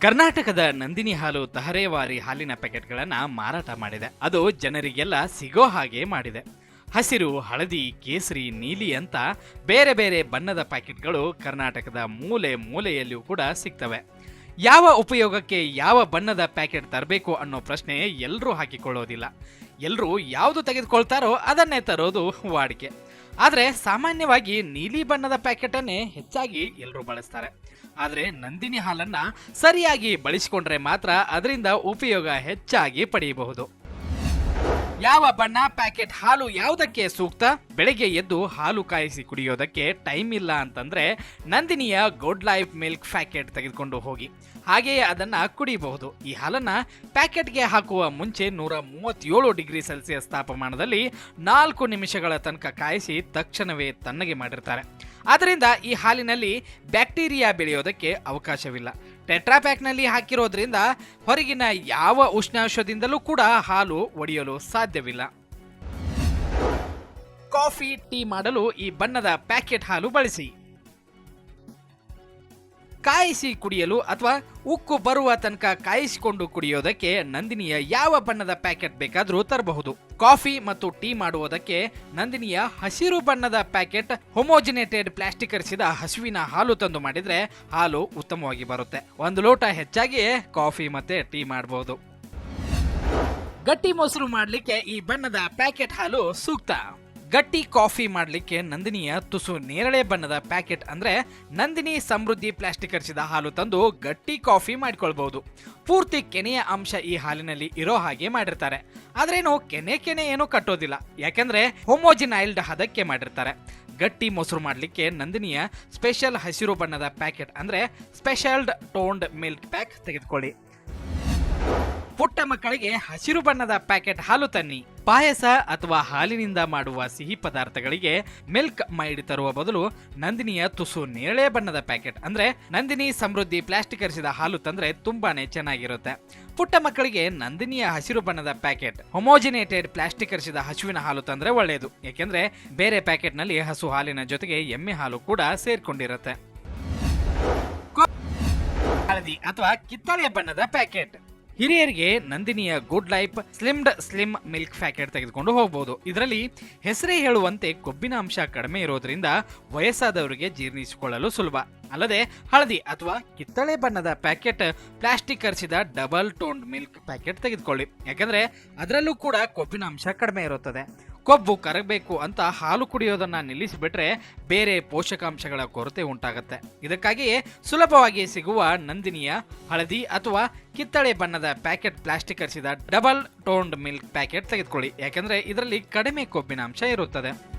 ಕರ್ನಾಟಕದ ನಂದಿನಿ ಹಾಲು ತಹರೇವಾರಿ ಹಾಲಿನ ಪ್ಯಾಕೆಟ್ಗಳನ್ನು ಮಾರಾಟ ಮಾಡಿದೆ. ಅದು ಜನರಿಗೆಲ್ಲ ಸಿಗೋ ಹಾಗೆ ಮಾಡಿದೆ. ಹಸಿರು, ಹಳದಿ, ಕೇಸರಿ, ನೀಲಿ ಅಂತ ಬೇರೆ ಬೇರೆ ಬಣ್ಣದ ಪ್ಯಾಕೆಟ್ಗಳು ಕರ್ನಾಟಕದ ಮೂಲೆ ಮೂಲೆಯಲ್ಲಿಯೂ ಕೂಡ ಸಿಗ್ತವೆ. ಯಾವ ಉಪಯೋಗಕ್ಕೆ ಯಾವ ಬಣ್ಣದ ಪ್ಯಾಕೆಟ್ ತರಬೇಕು ಅನ್ನೋ ಪ್ರಶ್ನೆ ಎಲ್ಲರೂ ಹಾಕಿಕೊಳ್ಳೋದಿಲ್ಲ. ಎಲ್ಲರೂ ಯಾವುದು ತೆಗೆದುಕೊಳ್ತಾರೋ ಅದನ್ನೇ ತರೋದು ವಾಡಿಕೆ. ಆದರೆ ಸಾಮಾನ್ಯವಾಗಿ ನೀಲಿ ಬಣ್ಣದ ಪ್ಯಾಕೆಟನ್ನೇ ಹೆಚ್ಚಾಗಿ ಎಲ್ಲರೂ ಬಳಸ್ತಾರೆ. ಆದರೆ ನಂದಿನಿ ಹಾಲನ್ನು ಸರಿಯಾಗಿ ಬಳಸಿಕೊಂಡ್ರೆ ಮಾತ್ರ ಅದರಿಂದ ಉಪಯೋಗ ಹೆಚ್ಚಾಗಿ ಪಡೆಯಬಹುದು ಯಾವ ಬಣ್ಣ, ಪ್ಯಾಕೆಟ್ ಹಾಲು ಯಾವುದಕ್ಕೆ ಸೂಕ್ತ? ಬೆಳಗ್ಗೆ ಎದ್ದು ಹಾಲು ಕಾಯಿಸಿ ಕುಡಿಯೋದಕ್ಕೆ ಟೈಮ್ ಇಲ್ಲ ಅಂತಂದ್ರೆ ನಂದಿನಿಯ ಗುಡ್ ಲೈಫ್ ಮಿಲ್ಕ್ ಪ್ಯಾಕೆಟ್ ತೆಗೆದುಕೊಂಡು ಹೋಗಿ. ಹಾಗೆಯೇ ಅದನ್ನ ಕುಡಿಯಬಹುದು ಈ ಹಾಲನ್ನ ಪ್ಯಾಕೆಟ್ಗೆ ಹಾಕುವ ಮುಂಚೆ ನೂರ ಮೂವತ್ತೇಳು ಡಿಗ್ರಿ ಸೆಲ್ಸಿಯಸ್ ತಾಪಮಾನದಲ್ಲಿ ನಾಲ್ಕು ನಿಮಿಷಗಳ ತನಕ ಕಾಯಿಸಿ ತಕ್ಷಣವೇ ತಣ್ಣಗೆ ಮಾಡಿರ್ತಾರೆ. ಆದ್ದರಿಂದ ಈ ಹಾಲಿನಲ್ಲಿ ಬ್ಯಾಕ್ಟೀರಿಯಾ ಬೆಳೆಯೋದಕ್ಕೆ ಅವಕಾಶವಿಲ್ಲ. ಟೆಟ್ರಾ ಪ್ಯಾಕ್ನಲ್ಲಿ ಹಾಕಿರೋದ್ರಿಂದ ಹೊರಗಿನ ಯಾವ ಉಷ್ಣಾಂಶದಿಂದಲೂ ಕೂಡ ಹಾಲು ಒಡೆಯಲು ಸಾಧ್ಯವಿಲ್ಲ. ಕಾಫಿ ಟೀ ಮಾಡಲು ಈ ಬಣ್ಣದ ಪ್ಯಾಕೆಟ್ ಹಾಲು ಬಳಸಿ. ಕಾಯಿಸಿ ಕುಡಿಯಲು ಅಥವಾ ಉಕ್ಕು ಬರುವ ತನಕ ಕಾಯಿಸಿಕೊಂಡು ಕುಡಿಯೋದಕ್ಕೆ ನಂದಿನಿಯ ಯಾವ ಬಣ್ಣದ ಪ್ಯಾಕೆಟ್ ಬೇಕಾದರೂ ತರಬಹುದು. ಕಾಫಿ ಮತ್ತು ಟೀ ಮಾಡುವುದಕ್ಕೆ ನಂದಿನಿಯ ಹಸಿರು ಬಣ್ಣದ ಪ್ಯಾಕೆಟ್ ಹೊಮೋಜಿನೇಟೆಡ್ ಪ್ಲಾಸ್ಟಿಕರಿಸಿದ ಹಸುವಿನ ಹಾಲು ತಂದು ಮಾಡಿದ್ರೆ ಹಾಲು ಉತ್ತಮವಾಗಿ ಬರುತ್ತೆ. ಒಂದು ಲೋಟ ಹೆಚ್ಚಾಗಿ ಕಾಫಿ ಮತ್ತೆ ಟೀ ಮಾಡಬಹುದು ಗಟ್ಟಿ ಮೊಸರು ಮಾಡಲಿಕ್ಕೆ ಈ ಬಣ್ಣದ ಪ್ಯಾಕೆಟ್ ಹಾಲು ಸೂಕ್ತ. ಗಟ್ಟಿ ಕಾಫಿ ಮಾಡಲಿಕ್ಕೆ ನಂದಿನಿಯ ತುಸು ನೇರಳೆ ಬಣ್ಣದ ಪ್ಯಾಕೆಟ್ ಅಂದ್ರೆ ನಂದಿನಿ ಸಮೃದ್ಧಿ ಪ್ಲಾಸ್ಟಿಕ್ ಹರಿಸಿದ ಹಾಲು ತಂದು ಗಟ್ಟಿ ಕಾಫಿ ಮಾಡ್ಕೊಳ್ಬಹುದು. ಪೂರ್ತಿ ಕೆನೆಯ ಅಂಶ ಈ ಹಾಲಿನಲ್ಲಿ ಇರೋ ಹಾಗೆ ಮಾಡಿರ್ತಾರೆ. ಆದ್ರೇನು ಕೆನೆ ಕೆನೆ ಏನು ಕಟ್ಟೋದಿಲ್ಲ. ಯಾಕಂದ್ರೆ ಹೋಮೋಜಿನೈಲ್ಡ್ ಹದಕ್ಕೆ ಮಾಡಿರ್ತಾರೆ. ಗಟ್ಟಿ ಮೊಸರು ಮಾಡಲಿಕ್ಕೆ ನಂದಿನಿಯ ಸ್ಪೆಷಲ್ ಹಸಿರು ಬಣ್ಣದ ಪ್ಯಾಕೆಟ್ ಅಂದ್ರೆ ಸ್ಪೆಷಲ್ಡ್ ಟೋನ್ಡ್ ಮಿಲ್ಕ್ ಪ್ಯಾಕ್ ತೆಗೆದುಕೊಳ್ಳಿ. ಪುಟ್ಟ ಮಕ್ಕಳಿಗೆ ಹಸಿರು ಬಣ್ಣದ ಪ್ಯಾಕೆಟ್ ಹಾಲು ತನ್ನಿ. ಪಾಯಸ ಅಥವಾ ಹಾಲಿನಿಂದ ಮಾಡುವ ಸಿಹಿ ಪದಾರ್ಥಗಳಿಗೆ ಮಿಲ್ಕ್ ಮೈಡ್ ತರುವ ಬದಲು ನಂದಿನಿಯ ತುಸು ನೇರಳೆ ಬಣ್ಣದ ಪ್ಯಾಕೆಟ್ ಅಂದ್ರೆ ನಂದಿನಿ ಸಮೃದ್ಧಿ ಪ್ಲಾಸ್ಟಿಕರಿಸಿದ ಹಾಲು ತಂದ್ರೆ ತುಂಬಾನೇ ಚೆನ್ನಾಗಿರುತ್ತೆ. ಪುಟ್ಟ ಮಕ್ಕಳಿಗೆ ನಂದಿನಿಯ ಹಸಿರು ಬಣ್ಣದ ಪ್ಯಾಕೆಟ್ ಹೊಮೋಜಿನೇಟೆಡ್ ಪ್ಲಾಸ್ಟಿಕರಿಸಿದ ಹಸುವಿನ ಹಾಲು ತಂದ್ರೆ ಒಳ್ಳೆಯದು. ಯಾಕೆಂದ್ರೆ ಬೇರೆ ಪ್ಯಾಕೆಟ್ನಲ್ಲಿ ಹಸು ಹಾಲಿನ ಜೊತೆಗೆ ಎಮ್ಮೆ ಹಾಲು ಕೂಡ ಸೇರ್ಕೊಂಡಿರುತ್ತೆ. ಹಳದಿ ಅಥವಾ ಕಿತ್ತಳೆ ಬಣ್ಣದ ಪ್ಯಾಕೆಟ್. ಹಿರಿಯರಿಗೆ ನಂದಿನಿಯ good life slimmed slim milk packet ತೆಗೆದುಕೊಂಡು ಹೋಗಬಹುದು ಇದರಲ್ಲಿ ಹೆಸರೇ ಹೇಳುವಂತೆ ಕೊಬ್ಬಿನ ಅಂಶ ಕಡಿಮೆ ಇರೋದ್ರಿಂದ ವಯಸ್ಸಾದವರಿಗೆ ಜೀರ್ಣಿಸಿಕೊಳ್ಳಲು ಸುಲಭ. ಅಲ್ಲದೆ ಹಳದಿ ಅಥವಾ ಕಿತ್ತಳೆ ಬಣ್ಣದ ಪ್ಯಾಕೆಟ್, ಪ್ಲಾಸ್ಟಿಕ್ ಕರಿಸಿದ ಡಬಲ್ ಟೋನ್ಡ್ ಮಿಲ್ಕ್ ಪ್ಯಾಕೆಟ್ ತೆಗೆದುಕೊಳ್ಳಿ. ಯಾಕಂದ್ರೆ ಅದರಲ್ಲೂ ಕೂಡ ಕೊಬ್ಬಿನ ಅಂಶ ಕಡಿಮೆ ಇರುತ್ತದೆ. ಕೊಬ್ಬು ಕರಗಬೇಕು ಅಂತ ಹಾಲು ಕುಡಿಯೋದನ್ನ ನಿಲ್ಲಿಸಿಬಿಟ್ರೆ ಬೇರೆ ಪೋಷಕಾಂಶಗಳ ಕೊರತೆ ಉಂಟಾಗುತ್ತೆ. ಇದಕ್ಕಾಗಿಯೇ ಸುಲಭವಾಗಿ ಸಿಗುವ ನಂದಿನಿಯ ಹಳದಿ ಅಥವಾ ಕಿತ್ತಳೆ ಬಣ್ಣದ ಪ್ಯಾಕೆಟ್ ಪ್ಲಾಸ್ಟಿಕ್ ಹರಿಸಿದ ಡಬಲ್ ಟೋನ್ಡ್ ಮಿಲ್ಕ್ ಪ್ಯಾಕೆಟ್ ತೆಗೆದುಕೊಳ್ಳಿ. ಯಾಕಂದ್ರೆ ಇದರಲ್ಲಿ ಕಡಿಮೆ ಕೊಬ್ಬಿನ ಅಂಶ ಇರುತ್ತದೆ.